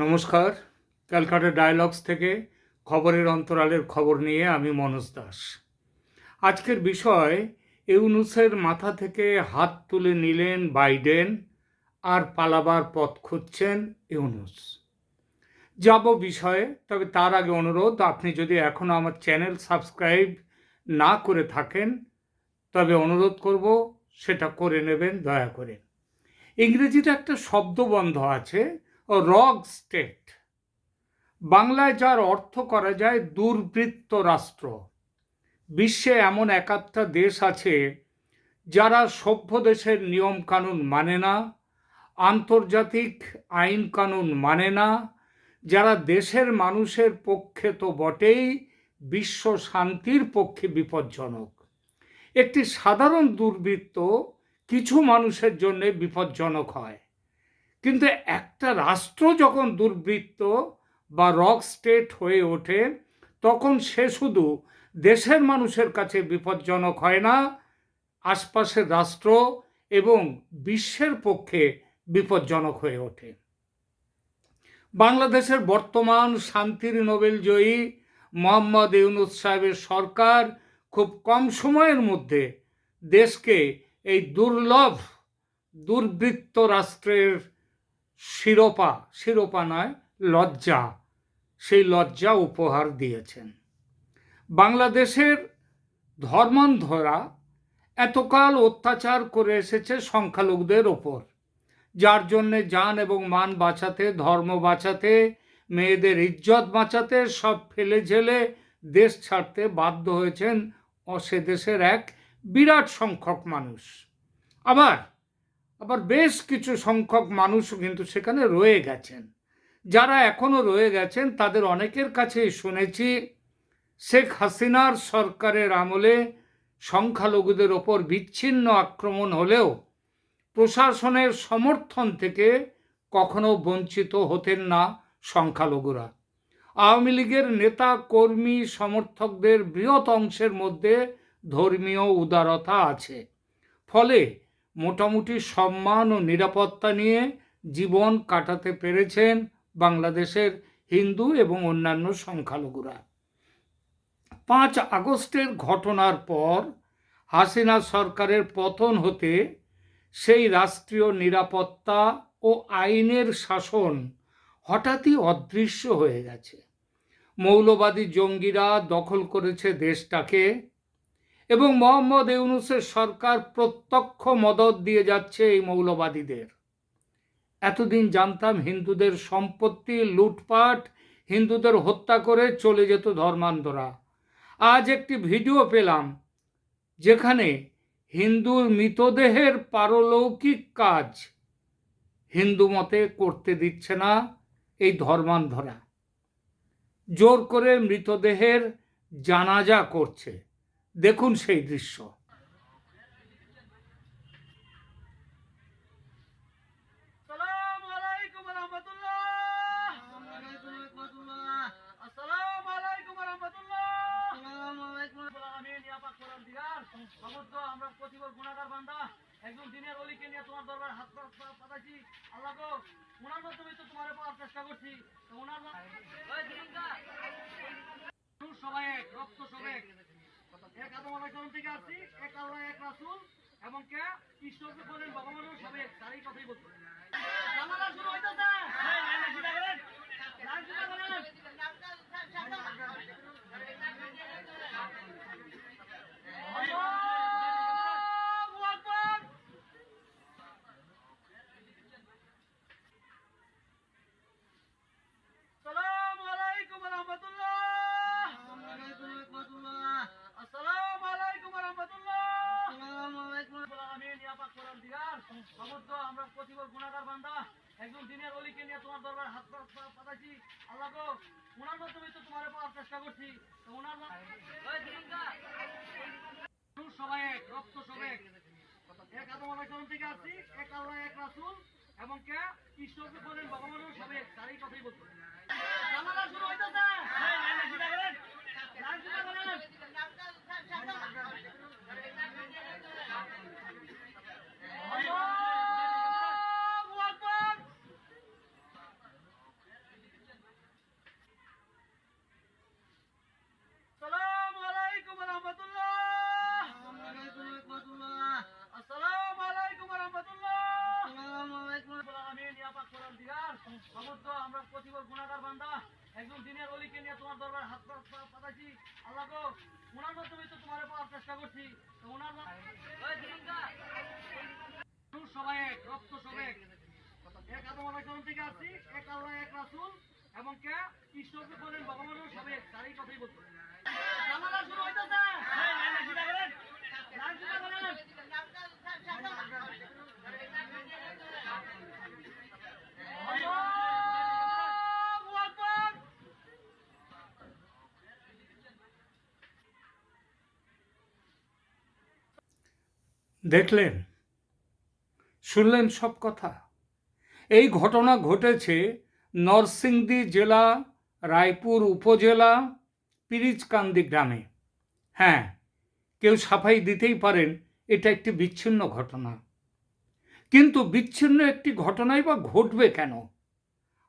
নমস্কার। ক্যালকাটা ডায়ালগস থেকে খবরের অন্তরালের খবর নিয়ে আমি মনোজ দাস। আজকের বিষয়, ইউনুসের মাথা থেকে হাত তুলে নিলেন বাইডেন আর পালাবার পথ খুঁজছেন ইউনুস। যাব বিষয়ে, তবে তার আগে অনুরোধ, আপনি যদি এখনও আমার চ্যানেল সাবস্ক্রাইব না করে থাকেন, তবে অনুরোধ করব সেটা করে নেবেন, দয়া করে। ইংরেজিতে একটা শব্দবন্ধ আছে রগ স্টেট। বাংলায় যার অর্থ করা যায় দুর্বৃত্ত রাষ্ট্র। বিশ্বে এমন একাত্তা দেশ আছে যারা সভ্য দেশের নিয়মকানুন মানে না, আন্তর্জাতিক আইন কানুন মানে না, যারা দেশের মানুষের পক্ষে তো বটেই বিশ্ব শান্তির পক্ষে বিপজ্জনক। একটি সাধারণ দুর্বৃত্ত কিছু মানুষের জন্যে বিপজ্জনক হয়। কিন্তু একটা রাষ্ট্র যখন দুর্বৃত্ত বা রক স্টেট হয়ে ওঠে, তখন সে শুধু দেশের মানুষের কাছে বিপজ্জনক হয় না, আশপাশের রাষ্ট্র এবং বিশ্বের পক্ষে বিপজ্জনক হয়ে ওঠে। বাংলাদেশের বর্তমান শান্তির নোবেল জয়ী মোহাম্মদ ইউনুস সাহেবের সরকার খুব কম সময়ের মধ্যে দেশকে এই দুর্লভ, দুর্বৃত্ত রাষ্ট্রের শিরোপা শিরোপা নয়, লজ্জা। সেই লজ্জা উপহার দিয়েছেন। বাংলাদেশের ধর্মান্ধরা এতকাল অত্যাচার করে এসেছে সংখ্যালঘুদের ওপর। যার জন্যে যান এবং মান বাঁচাতে, ধর্ম বাঁচাতে, মেয়েদের ইজ্জত বাঁচাতে সব ফেলে ঝেলে দেশ ছাড়তে বাধ্য হয়েছেন ও সে দেশের এক বিরাট সংখ্যক মানুষ। আবার আবার বেশ কিছু সংখ্যক মানুষও কিন্তু সেখানে রয়ে গেছেন। যারা এখনও রয়ে গেছেন, তাদের অনেকের কাছেই শুনেছি, শেখ হাসিনার সরকারের আমলে সংখ্যালঘুদের ওপর বিচ্ছিন্ন আক্রমণ হলেও প্রশাসনের সমর্থন থেকে কখনো বঞ্চিত হতেন না সংখ্যালঘুরা। আওয়ামী লীগের নেতা, কর্মী, সমর্থকদের বৃহৎ অংশের মধ্যে ধর্মীয় উদারতা আছে। ফলে মোটামুটি সম্মান ও নিরাপত্তা নিয়ে জীবন কাটাতে পেরেছেন বাংলাদেশের হিন্দু এবং অন্যান্য সংখ্যালঘুরা। পাঁচ আগস্টের ঘটনার পর হাসিনা সরকারের পতন হতে সেই রাষ্ট্রীয় নিরাপত্তা ও আইনের শাসন হঠাৎই অদৃশ্য হয়ে গেছে। মৌলবাদী জঙ্গিরা দখল করেছে দেশটাকে এবং মোহাম্মদ ইউনুসের সরকার প্রত্যক্ষ মদত দিয়ে যাচ্ছে এই মৌলবাদীদের। এতদিন জানতাম হিন্দুদের সম্পত্তি, লুটপাট, হিন্দুদের হত্যা করে চলে যেত ধর্মান্ধরা। আজ একটি ভিডিও পেলাম যেখানে হিন্দুর মৃতদেহের পারলৌকিক কাজ হিন্দু মতে করতে দিচ্ছে না এই ধর্মান্ধরা। জোর করে মৃতদেহের জানাজা করছে। দেখুন সেই দৃশ্য। আমরা হাত তো তোমার পাওয়ার চেষ্টা করছি। সবাই রক্ত সবাই এক আদম আলাইহিস থেকে আসছি, এক আল্লাহ, এক রাসূল, এবং কে? ঈশ্বরকে বলেন, বাবা সবে এক তারই কথাই বলতো জামালা শুরু হইতেছে। আমরা প্রতিবর গুনাহগার বান্দা, একজন দিনের ওলিকে নিয়ে তোমার দরবার হাত পা- পা- আল্লাহ গো ওনার মাধ্যমে তো তোমার পাওয়ার চেষ্টা করছি। তো ওনার মা- ওই দিনকা মানুষ সবাই এক, রক্ত সবাই এক। এক আদম আলাইহিস থেকে আসছি, এক আল্লাহ, এক রাসূল, এবং কে? ঈশ্বরকে বলেন মানুষ সবাই এক, তারই কথাই বলতো শুরু হইতেছে। Come on. কে ঈশ্বরকে বলেন ভগবানও সবে কথাই বলতো করেন। আল্লাহু আকবার। দেখলেন শুনলেন সব কথা এই ঘটনা ঘটেছে নরসিংদী জেলা রায়পুর উপজেলা পিরিচকান্দি গ্রামে। হ্যাঁ কেউ সাফাই দিতেই পারেন, এটা একটি বিচ্ছিন্ন ঘটনা। কিন্তু বিচ্ছিন্ন একটি ঘটনাই বা ঘটবে কেন?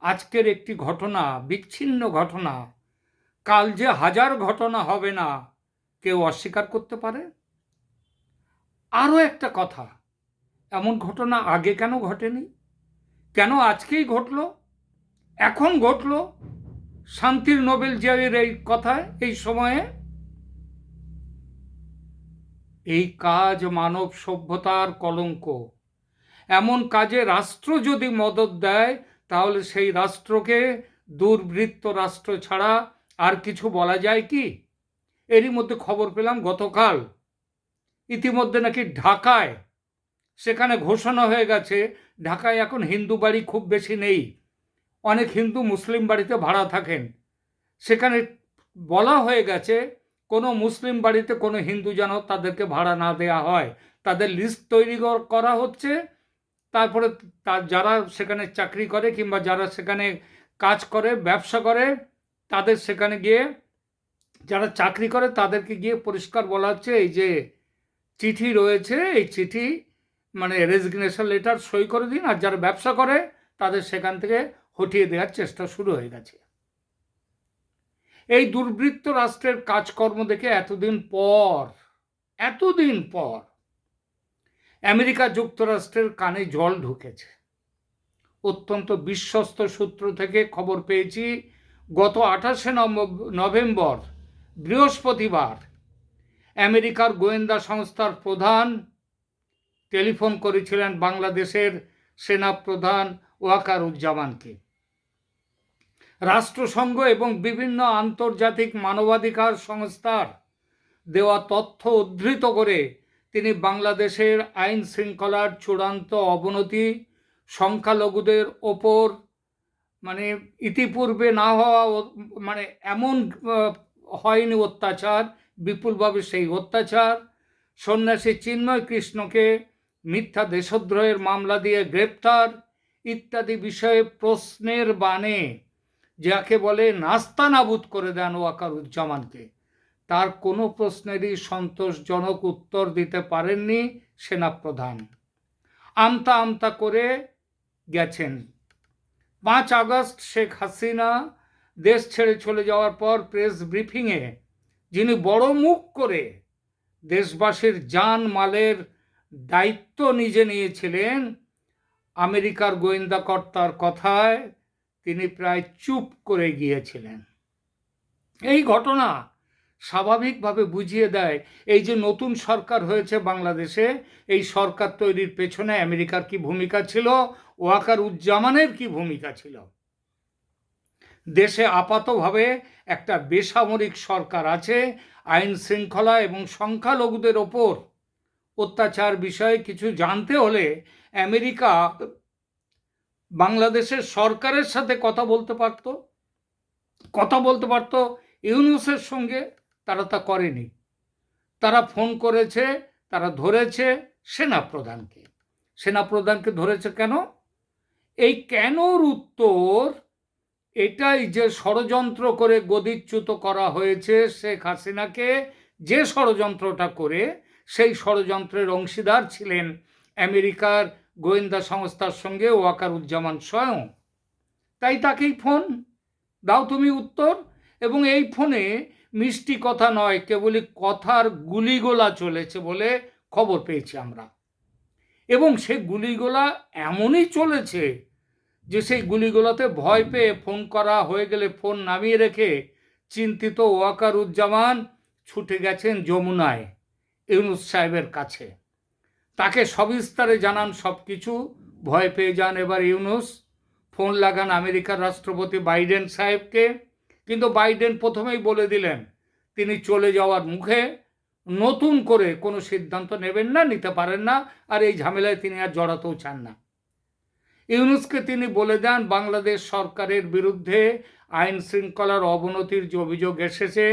আজকের একটি ঘটনা, বিচ্ছিন্ন ঘটনা, কাল যে হাজার ঘটনা হবে না, কেউ অস্বীকার করতে পারে? আরও একটা কথা, এমন ঘটনা আগে কেন ঘটেনি? কেন আজকেই ঘটলো? এখন ঘটলো? শান্তির নোবেল জয়ের এই কথায় এই সময়ে এই কাজ মানব সভ্যতার কলঙ্ক। এমন কাজে রাষ্ট্র যদি মদত দেয়, তাহলে সেই রাষ্ট্রকে দুর্বৃত্ত রাষ্ট্র ছাড়া আর কিছু বলা যায় কি? এরই মধ্যে খবর পেলাম, গতকাল ইতিমধ্যে নাকি ঢাকায়, সেখানে ঘোষণা হয়ে গেছে, ঢাকায় এখন হিন্দু বাড়ি খুব বেশি নেই। অনেক হিন্দু মুসলিম বাড়িতে ভাড়া থাকেন। সেখানে বলা হয়ে গেছে, কোনো মুসলিম বাড়িতে কোনো হিন্দু যেন তাদেরকে ভাড়া না দেয়া হয়। তাদের লিস্ট তৈরি কর- হচ্ছে। তারপরে তার যারা সেখানে চাকরি করে কিংবা যারা সেখানে কাজ করে, ব্যবসা করে, তাদের সেখানে গিয়ে, যারা চাকরি করে তাদেরকে গিয়ে পরিষ্কার বলা হচ্ছে, এই যে চিঠি রয়েছে, এই চিঠি মানে রেজিগনেশন লেটার সই করে দিন। আর যারা ব্যবসা করে, তাদের সেখান থেকে হটিয়ে দেওয়ার চেষ্টা শুরু হয়ে গেছে। এই দুর্বৃত্ত রাষ্ট্রের কাজকর্ম দেখে এতদিন পর এতদিন পর আমেরিকা যুক্তরাষ্ট্রের কানে জল ঢুকেছে। অত্যন্ত বিশ্বস্ত সূত্র থেকে খবর পেয়েছি, গত আঠাশে নভেম্বর, বৃহস্পতিবার আমেরিকার গোয়েন্দা সংস্থার প্রধান টেলিফোন করেছিলেন বাংলাদেশের সেনা সেনাপ্রধান ওয়াকারুজ্জামানকে। রাষ্ট্রসংঘ এবং বিভিন্ন আন্তর্জাতিক মানবাধিকার সংস্থার দেওয়া তথ্য উদ্ধৃত করে তিনি বাংলাদেশের আইন শৃঙ্খলার চূড়ান্ত অবনতি, সংখ্যালঘুদের ওপর মানে ইতিপূর্বে না হওয়া মানে এমন হয়নি অত্যাচার, বিপুলভাবে সেই অত্যাচার। সন্ন্যাসী চিন্ময় কৃষ্ণকে মিথ্যা দেশদ্রোহের মামলা দিয়ে গ্রেপ্তার ইত্যাদি বিষয়ে প্রশ্নের বাণে যাকে বলে নাস্তা নাবুদ করে দেন ওয়াকারুজ্জামানকে তার কোনো প্রশ্নেরই সন্তোষজনক উত্তর দিতে পারেননি সেনাপ্রধান। আমতা আমতা করে গেছেন। পাঁচ আগস্ট শেখ হাসিনা দেশ ছেড়ে চলে যাওয়ার পর প্রেস ব্রিফিংয়ে, যিনি বড় মুখ করে দেশবাসীর জান মালের দায়িত্ব নিজে নিয়েছিলেন, আমেরিকার গোয়েন্দা কর্তার কথায় তিনি প্রায় চুপ করে গিয়েছিলেন। এই ঘটনা স্বাভাবিকভাবে বুঝিয়ে দেয়, এই যে নতুন সরকার হয়েছে বাংলাদেশে, এই সরকার তৈরির পেছনে আমেরিকার কি ভূমিকা ছিল? ওয়াকার উজ্জামানের কি ভূমিকা ছিল? দেশে আপাতভাবে একটা বেসামরিক সরকার আছে, আইন শৃঙ্খলা এবং সংখ্যালঘুদের ওপর অত্যাচার বিষয়ে কিছু জানতে হলে আমেরিকা বাংলাদেশের সরকারের সাথে কথা বলতে পারত, কথা বলতে পারত, ইউনুসের সঙ্গে তারা তা করেনি। তারা ফোন করেছে, তারা ধরেছে সেনাপ্রধানকে। সেনাপ্রধানকে ধরেছে কেন? এই কেনর উত্তর এটাই যে ষড়যন্ত্র করে গদিচ্যুত করা হয়েছে শেখ হাসিনাকে, যে ষড়যন্ত্রটা করে সেই ষড়যন্ত্রের অংশীদার ছিলেন আমেরিকার গোয়েন্দা সংস্থার সঙ্গে ওয়াকারুজ্জামান স্বয়ং। তাই তাকেই ফোন। দাও তুমি উত্তর। এবং এই ফোনে মিষ্টি কথা নয়, কেবলই কথার গুলিগোলা চলেছে বলে খবর পেয়েছি আমরা। এবং সে গুলিগোলা এমনই চলেছে যে সেই গুলিগোলাতে ভয় পেয়ে ফোন করা হয়ে গেলে ফোন নামিয়ে রেখে চিন্তিত ওয়াকারুজ্জামান ছুটে গেছেন যমুনায়, ইউনুস সাহেবের কাছে। তাকে সবিস্তারে জানান সব কিছু ভয় পেয়ে যান এবার ইউনুস। ফোন লাগান আমেরিকার রাষ্ট্রপতি বাইডেন সাহেবকে। কিন্তু বাইডেন প্রথমেই বলে দিলেন, তিনি চলে যাওয়ার মুখে নতুন করে কোনো সিদ্ধান্ত নেবেন না, নিতে পারেন না, আর এই ঝামেলায় তিনি আর জড়াতেও চান না। ইউনুসকে তিনি বলে দেন, বাংলাদেশ সরকারের বিরুদ্ধে আইন শৃঙ্খলার অবনতির যে অভিযোগ এসেছে,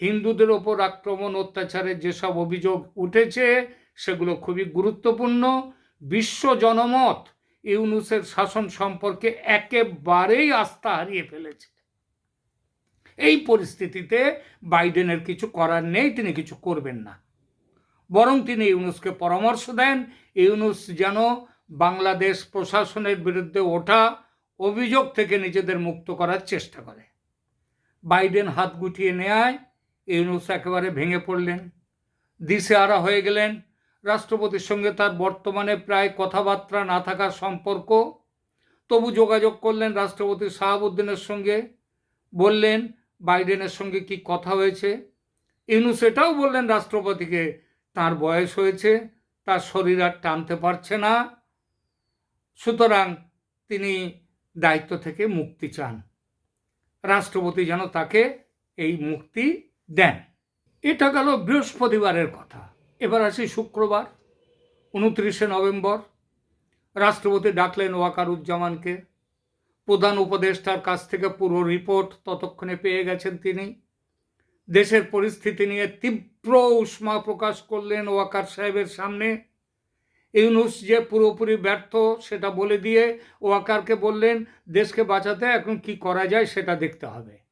হিন্দুদের ওপর আক্রমণ, অত্যাচারের যেসব অভিযোগ উঠেছে সেগুলো খুবই গুরুত্বপূর্ণ। বিশ্ব জনমত ইউনুসের শাসন সম্পর্কে একেবারেই আস্থা হারিয়ে ফেলেছে। এই পরিস্থিতিতে বাইডেনের কিছু করার নেই, তিনি কিছু করবেন না। বরং তিনি ইউনুসকে পরামর্শ দেন, ইউনুস যেন বাংলাদেশ প্রশাসনের বিরুদ্ধে ওঠা অভিযোগ থেকে নিজেদের মুক্ত করার চেষ্টা করে। বাইডেন হাত গুটিয়ে নেয় ইউনুস একেবারে ভেঙে পড়লেন। দিশে দিশেহারা হয়ে গেলেন। রাষ্ট্রপতির সঙ্গে তার বর্তমানে প্রায় কথাবার্তা না থাকার সম্পর্ক। তবু যোগাযোগ করলেন রাষ্ট্রপতি শাহাবুদ্দিনের সঙ্গে। বললেন, বাইডেনের সঙ্গে কি কথা হয়েছে? ইউনুস এটাও বললেন রাষ্ট্রপতিকে, তার বয়স হয়েছে, তার শরীর আর টানতে পারছে না। সুতরাং তিনি দায়িত্ব থেকে মুক্তি চান। রাষ্ট্রপতি যেন তাকে এই মুক্তি দেন। এটা গেল বৃহস্পতিবারের কথা। এবার আসি শুক্রবার, উনত্রিশে নভেম্বর। রাষ্ট্রপতি ডাকলেন ওয়াকারুজ্জামানকে। প্রধান উপদেষ্টার কাছ থেকে পুরো রিপোর্ট ততক্ষণে পেয়ে গেছেন তিনি। দেশের পরিস্থিতি নিয়ে তীব্র উষ্মা প্রকাশ করলেন ওয়াকার সাহেবের সামনে। ইউনুস যে পুরোপুরি ব্যর্থ, সেটা বলে দিয়ে ওয়াকারকে বললেন, দেশকে বাঁচাতে এখন কি করা যায় সেটা দেখতে হবে।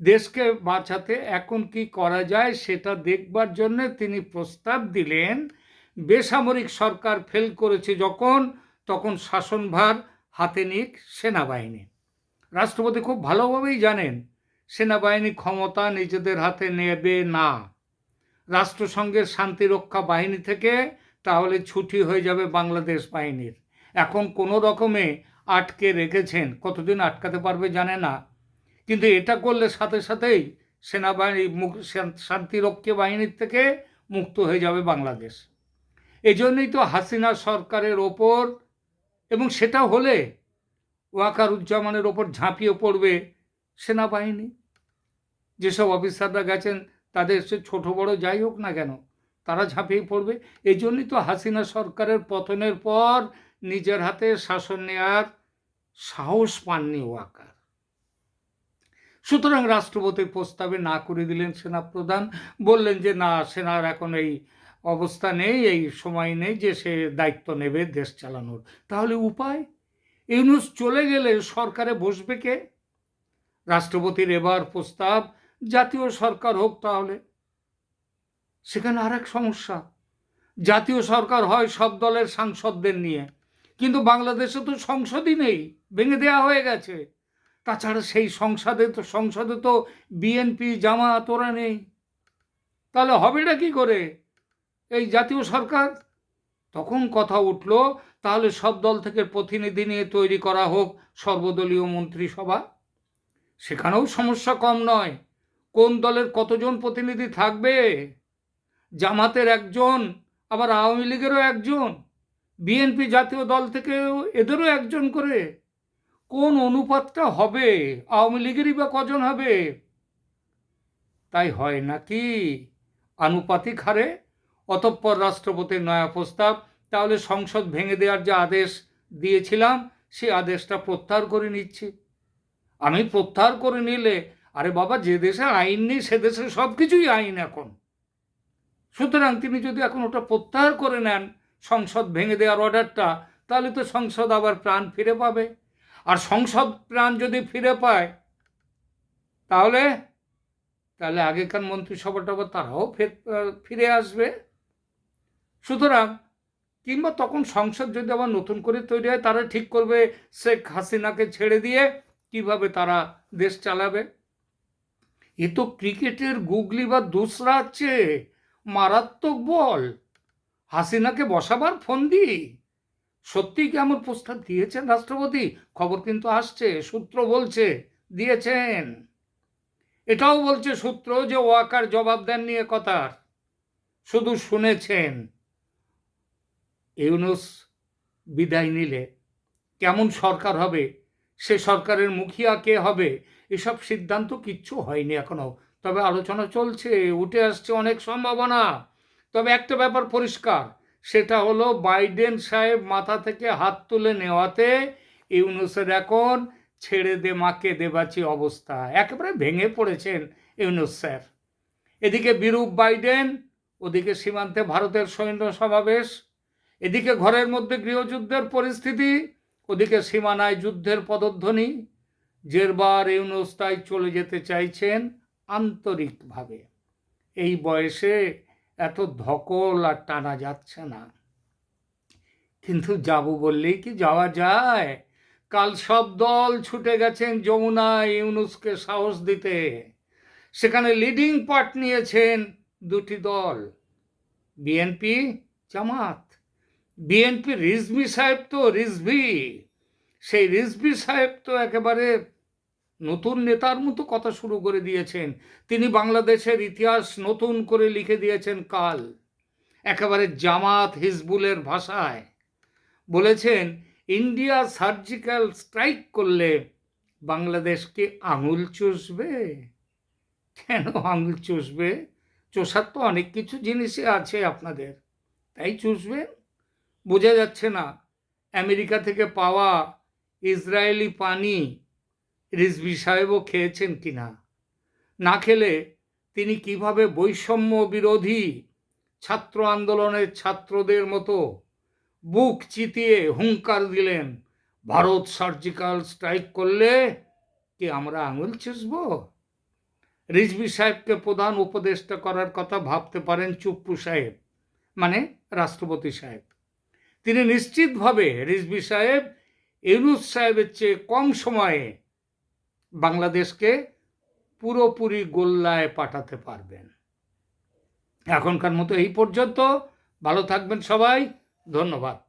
দেশকে বাঁচাতে এখন কি করা যায় সেটা দেখবার জন্য তিনি প্রস্তাব দিলেন। বেসামরিক সরকার ফেল করেছে যখন, তখন শাসনভার হাতে নিক সেনাবাহিনী। রাষ্ট্রপতি খুব ভালোভাবেই জানেন, সেনাবাহিনী ক্ষমতা নিজেদের হাতে নেবে না। রাষ্ট্রসংঘের শান্তিরক্ষা বাহিনী থেকে তাহলে ছুটি হয়ে যাবে বাংলাদেশ বাহিনীর। এখন কোনো রকমে আটকে রেখেছেন। কতদিন আটকাতে পারবে জানে না। কিন্তু এটা করলে সাথে সাথেই সেনাবাহিনী শান্তিরক্ষী বাহিনীর থেকে মুক্ত হয়ে যাবে বাংলাদেশ। এই জন্যই তো হাসিনা সরকারের ওপর এবং সেটা হলে ওয়াকারুজ্জামানের ওপর ঝাঁপিয়ে পড়বে সেনাবাহিনী। যেসব অফিসাররা গেছেন, তাদের সে ছোটো বড় যাই হোক না কেন, তারা ঝাঁপিয়ে পড়বে। এই জন্যই তো হাসিনা সরকারের পতনের পর নিজের হাতে শাসন নেওয়ার সাহস পাননি ওয়াকার। সুতরাং রাষ্ট্রপতির প্রস্তাবে না করে দিলেন সেনাপ্রধান। বললেন যে, না, সেনার এখন এই অবস্থা নেই, এই সময় নেই যে সে দায়িত্ব নেবে দেশ চালানোর। তাহলে উপায়? ইউনুস চলে গেলে সরকারে বসবে কে? রাষ্ট্রপতির এবার প্রস্তাব, জাতীয় সরকার হোক তাহলে। সেখানে আর এক সমস্যা, জাতীয় সরকার হয় সব দলের সাংসদদের নিয়ে। কিন্তু বাংলাদেশে তো সংসদই নেই, ভেঙে দেওয়া হয়ে গেছে। তাছাড়া সেই সংসদে তো সংসদে তো বিএনপি জামাত তোরা নেই। তাহলে হবেটা কি করে? এই জাতীয় সরকার? তখন কথা উঠল, তাহলে সব দল থেকে প্রতিনিধি নিয়ে তৈরি করা হোক সর্বদলীয় মন্ত্রিসভা। সেখানেও সমস্যা কম নয়। কোন দলের কতজন প্রতিনিধি থাকবে? জামাতের একজন, আবার আওয়ামী লীগেরও একজন। বিএনপি জাতীয় দল থেকেও এদেরও একজন করে। কোন অনুপাতটা হবে? আওয়ামী লীগেরই বা কজন হবে? তাই হয় নাকি? আনুপাতিক হারে? অতঃপর রাষ্ট্রপতির নয়া প্রস্তাব। তাহলে সংসদ ভেঙে দেওয়ার যে আদেশ দিয়েছিলাম, সেই আদেশটা প্রত্যাহার করে নিচ্ছি। আমি প্রত্যাহার করে নিলে, আরে বাবা, যে দেশে আইন নেই, সে দেশে সব কিছুই আইন এখন। সুতরাং তিনি যদি এখন ওটা প্রত্যাহার করে নেন, সংসদ ভেঙে দেওয়ার অর্ডারটা, তাহলে তো সংসদ আবার প্রাণ ফিরে পাবে। আর সংসদ প্রাণ যদি ফিরে পায়, তাহলে তাহলে আগেকার মন্ত্রিসভাটা আবার তারাও ফিরে আসবে। সুতরাং, কিংবা তখন সংসদ যদি আবার নতুন করে তৈরি হয়, তারা ঠিক করবে শেখ হাসিনাকে ছেড়ে দিয়ে কীভাবে তারা দেশ চালাবে। এ তো ক্রিকেটের গুগলি বা দুসরা হচ্ছে মারাত্মক বল। হাসিনাকে বসাবার ফোন দিই সত্যি কি এমন প্রস্তাব দিয়েছেন রাষ্ট্রপতি? খবর কিন্তু আসছে, সূত্র বলছে, দিয়েছেন। এটাও বলছে সূত্র যে ওয়াকার জবাব দেন নিয়ে কথার। শুধু শুনেছেন। ইউনুস বিদায় নিলে কেমন সরকার হবে? সে সরকারের মুখিয়া কে হবে? এসব সিদ্ধান্ত কিচ্ছু হয়নি এখনও। তবে আলোচনা চলছে, উঠে আসছে অনেক সম্ভাবনা। তবে একটা ব্যাপার পরিষ্কার সেটা হলো বাইডেন সাহেব মাথা থেকে হাত তুলে নেওয়াতে ইউনুসের এখন ছেড়ে দে মাকে দেবাচি অবস্থা। একেবারে ভেঙে পড়েছেন ইউনুস স্যার। এদিকে বিরূপ বাইডেন, ওদিকে সীমান্তে ভারতের সৈন্য সমাবেশ, এদিকে ঘরের মধ্যে গৃহযুদ্ধের পরিস্থিতি, ওদিকে সীমানায় যুদ্ধের পদধ্বনি, জেরবার ইউনুস তাই চলে যেতে চাইছেন আন্তরিকভাবে। এই বয়সে এত ধকল আর টানা যাচ্ছে না। কিন্তু যাব বললেই কি যাওয়া যায়? কাল সব দল ছুটে গেছেন যমুনা ইউনুসকে সাহস দিতে। সেখানে লিডিং পার্ট নিয়েছেন দুটি দল। বিএনপি জামাত। বিএনপি রিজভি সাহেব তো রিজভি। সেই রিজভি সাহেব তো একেবারে নতুন নেতার মতো কথা শুরু করে দিয়েছেন। তিনি বাংলাদেশের ইতিহাস নতুন করে লিখে দিয়েছেন কাল। একেবারে জামাত হিজবুলের ভাষায় বলেছেন, ইন্ডিয়া সার্জিক্যাল স্ট্রাইক করলে বাংলাদেশকে আঙুল চষবে। কেন আঙুল চষবে? চষার তো অনেক কিছু জিনিসই আছে আপনাদের। তাই চুষবে? বোঝা যাচ্ছে না। আমেরিকা থেকে পাওয়া ইসরায়েলি পানি রিজভি সাহেবও খেয়েছেন কিনা না খেলে তিনি কীভাবে বৈষম্য বিরোধী ছাত্র আন্দোলনের ছাত্রদের মতো বুক চিতিয়ে হুঙ্কার দিলেন, ভারত সার্জিক্যাল স্ট্রাইক করলে কি আমরা আঙুল চুষব? রিজভি সাহেবকে প্রধান উপদেষ্টা করার কথা ভাবতে পারেন চুপ্পু সাহেব মানে রাষ্ট্রপতি সাহেব। তিনি নিশ্চিতভাবে রিজভি সাহেব ইউনুস সাহেবের চেয়ে কম সময়ে বাংলাদেশকে পুরোপুরি গোল্লায় পাঠাতে পারবেন। এখনকার মতো এই পর্যন্ত। ভালো থাকবেন সবাই। ধন্যবাদ।